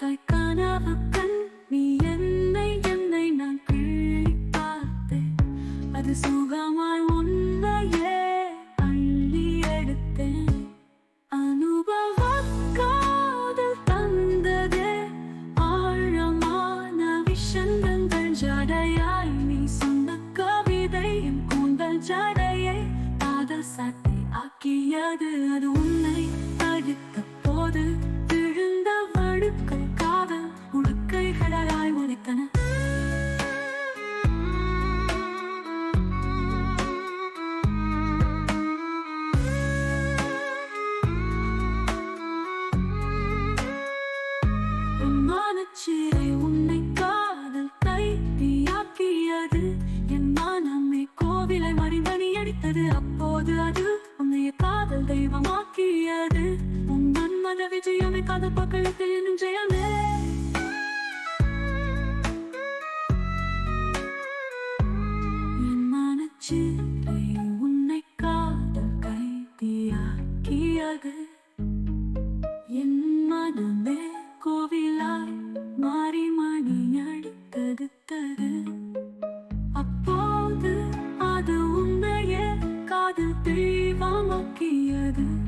வைத்தாய் கனவு கண் நீ என்னை என்னை நான் கிள்ளி பார்த்தேன். அது தெய்வமாக்கியது. உன் மன்மத விஜயமே கதை பக்கத்தில் என்னும் ஜெயமே உன்னை காதல் கைதியாக்கியது. என் மனமே கோவிலாய் மாறி மணி அடித்தது அப்போது அது உன்னையே காதல் தெய்வமாக்கிய உன்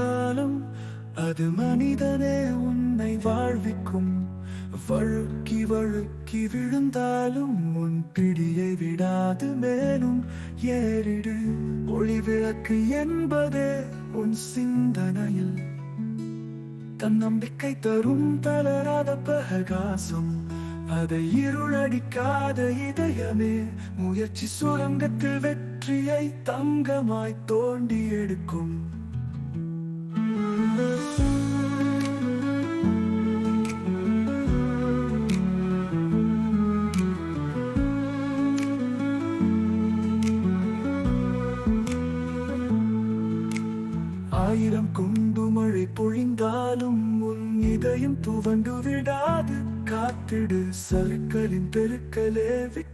காலம் அது மனிதனே உன்னை வாழ்விக்கும். வழுக்கி வழுக்கி விழுந்தாலும் உன் பிடியை விடாது மேலும் ஏறிடு. ஒளி விளக்கு என்பதே உன் சிந்தனையில். தன்னம்பிக்கை தரும் தளராத பிரகாசம். அதை இருளடிக்காத இதயமே முயற்சி சுரங்கத்தில் வெற்றியை தங்கமாய் தோண்டி எடுக்கும்.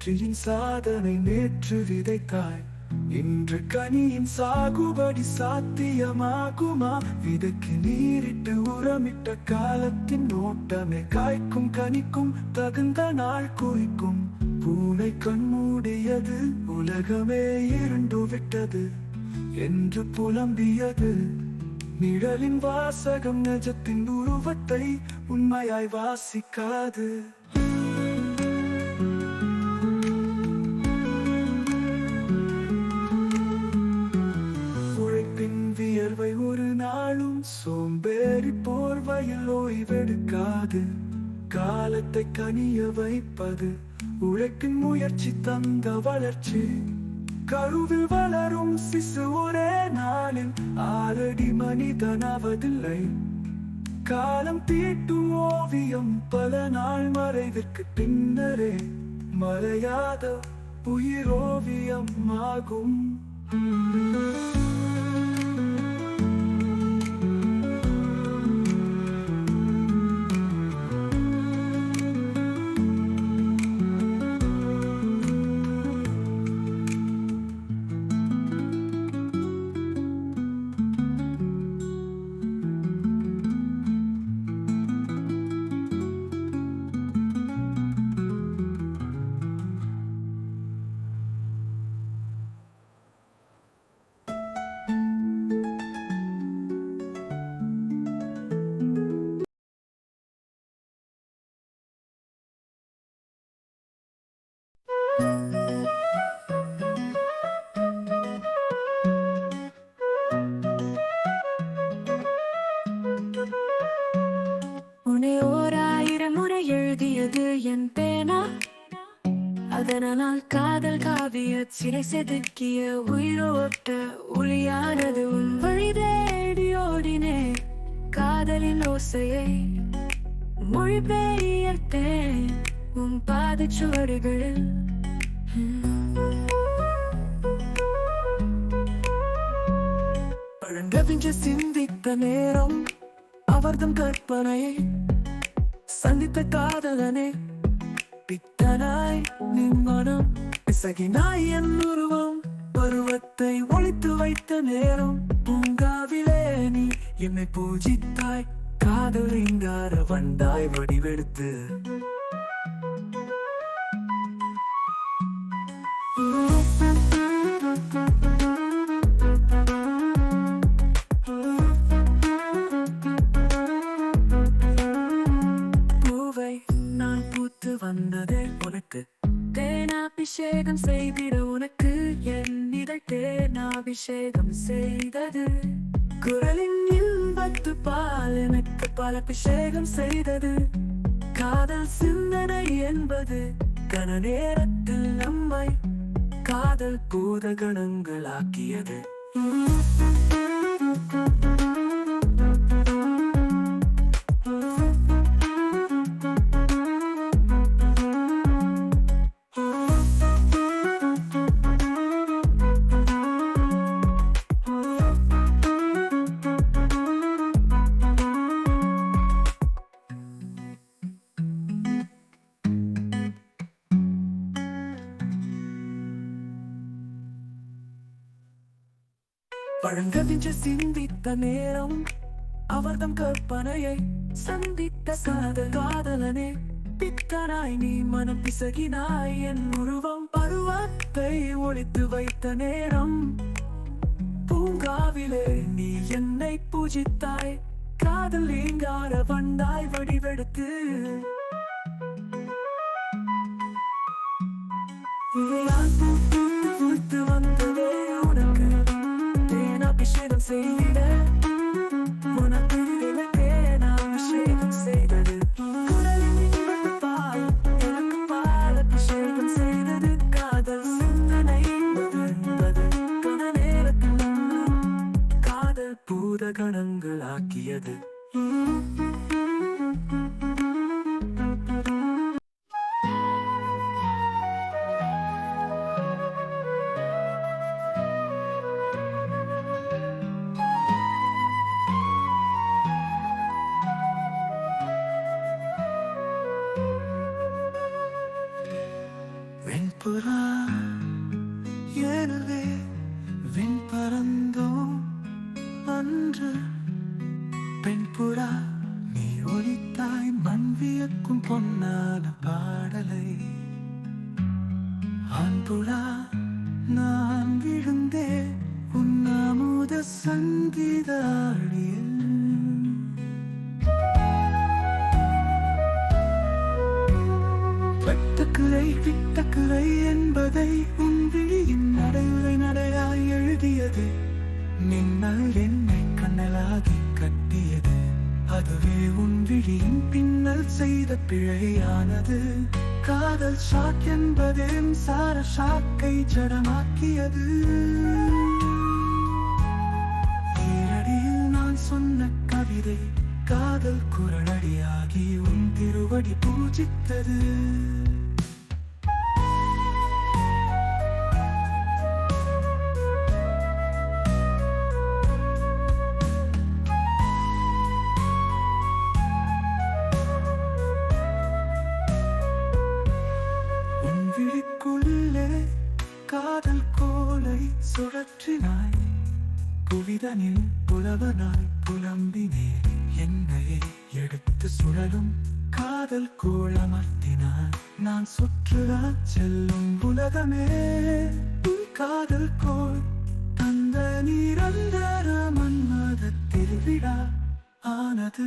வெற்றியின் சாதனை நேற்று விதைத்தாய். இன்று கனியின் சாகுபடி சாத்தியமாகுமா? விதைக்கு நீரிட்டு உரமிட்ட காலத்தின் ஓட்டமே காய்க்கும் கனிக்கும் தகுந்த நாள் குறிக்கும். பூனை கண்மூடியது உலகமே இருண்டு விட்டது. என்று புலம்பியது நிழலின் வாசகம் நிஜத்தின் உருவத்தை உண்மையாய் வாசிக்காது. ஓய்வெடுக்காது காலத்தை கனிய வைப்பது உழைப்பின் முயற்சி தந்த வளர்ச்சி. கருவில் வளரும் சிசு ஒரே நாளில் ஆறடி மனிதனாவதில்லை. காலம் தீட்டும் ஓவியம் பல நாள் மறைவிற்கு பின்னரே மறையாத உயிரோவியம் ஆகும் காதல் சிறை செதுக்கிய உயிரோட்ட ஒளியானது உன் வழி தேடி ஓடினே காதலின் ஓசையை மொழிபெயர்த்தேன் உன் பாதச்சுவடுகளில் பழங்கவிஞ்ச சிந்தித்த நேரம் அவர்தம் கற்பனையை சந்தித்த காதலனே. பித்தனாய் நின் மனம் பிசகினாய் என் உருவம் பருவத்தை ஒழித்து வைத்த நேரம். பூங்காவிலே நீ என்னை பூஜித்தாய் காதல் இங்கார வந்தாய் வடிவெடுத்து. அபிஷேகம் செய்திட உனக்கு என் இதழ் அபிஷேகம் செய்தது. குரலின் இன்பத்து பால் எனக்கு பல அபிஷேகம் செய்தது. காதல் சிந்தனை என்பது கன நேரத்தில் நம்மை காதல் பூத பூதகணங்களாக்கியது. பழங்கவிஞ்ச சிந்தித்த நேரம் அவர்தம் கற்பனையை சந்தித்த காதல் காதலனே பித்தனாய் நீ மனம் பிசகினாய் என் உருவம் பருவத்தை ஒழித்து வைத்த நேரம் பூங்காவிலே நீ என்னை பூஜித்தாய் காதல் நீங்கார வந்தாய் வடிவெடுத்து Yeah. அன்று பெண்புறா நீ ஒலித்தாய் மண் வியக்கும் பொன்னான பாடலை. ஆண்புறா நான் விழுந்தே உன்னாமுத சங்கீத ஆழியில் வெட்டக்குறை விட்டக்குறை என்பதை மின்னல் என்னை கண்ணலாகி கட்டியது. அதுவே உன் விழியின் பின்னல் செய்த பிழையானது. காதல் ஷாக் என்பதே சார ஷாக்கை ஜடமாக்கியது. ஈரடியில் நான் சொன்ன கவிதை காதல் குரலடியாகி உன் திருவடி பூஜித்தது. தனில் புலவனாய் புலம்பினேன் என்னையே எடுத்து சுழலும். காதல் கோளமர்த்தினார் நான் சுற்றுலா செல்லும் உலகமே. காதல் கோள் தந்த நிரந்தர மன்மத திருவிழா ஆனது.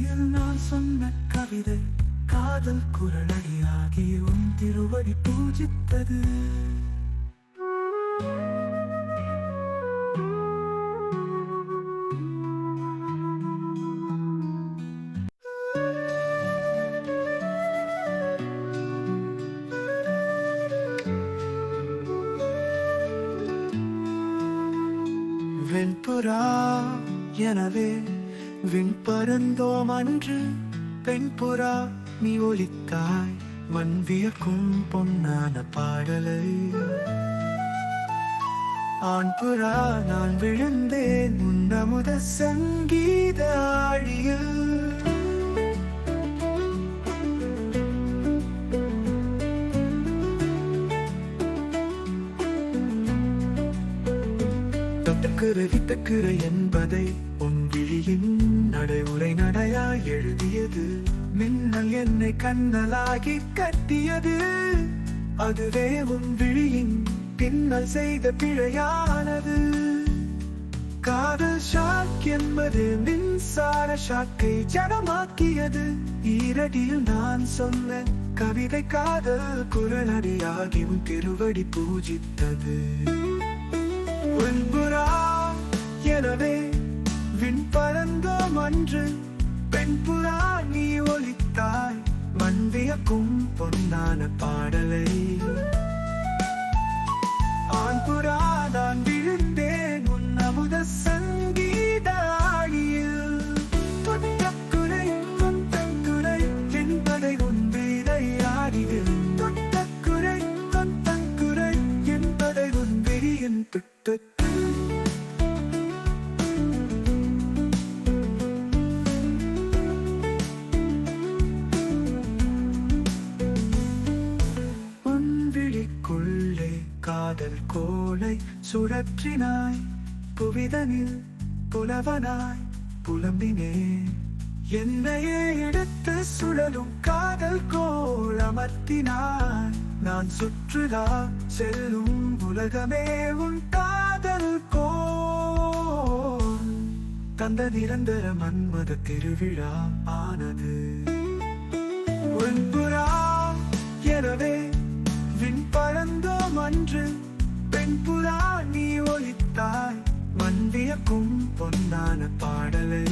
ஈரடியில் நான் சொன்ன கவிதை காதல் குரலடியாகி உன் திருவடி பூஜித்தது. வெண்புறா எனவே விண் பறந்தோம் அன்று பெண்புறா நீ ஒலித்தாய் மண் வியக்கும் பொன்னான பாடலை. ஆண் புறா நான் விழுந்தேன் உன்னமுத சங்கீத ஆழியில். தொட்டுக்குறை விட்டுக்குறை என்பதை உன் விழியின் நடைமுறை நடையாய் எழுதியது. மின்னல் என்னை கண்ணலாகி கட்டியது. அதுவே உன் விழியின் பின்னல் செய்த பிழையானது. காதல் ஷாக் என்பது மின்சார ஷாக்கை ஜடமாக்கியது. ஈரடியில் நான் சொன்ன கவிதை காதல் குரலடியாகி உன் திருவடி பூஜித்தது. பறந்தோம் அன்று பெண் புறா நீ ஒலித்தாய் மண்வியக்கும் பொன்னான பாடலை. ஆண்புறா நான் விழுந்தேன் உன் அமுத கோளை சுழற்றினாய் புவிதனில் புலவனாய் புலம்பினே. என்னையே எடுத்து சுழலும் காதல் கோள் அமர்த்தினாய். நான் சுற்றுலா செல்லும் உலகமே உன் காதல் கோள். தந்த நிரந்தர மன்மத திருவிழா ஆனது. வெண்புறா எனவே விண் பறந்தோம் அன்று பெண்புறா நீ ஒழித்தாய் மண் பொன்னான பாடலை.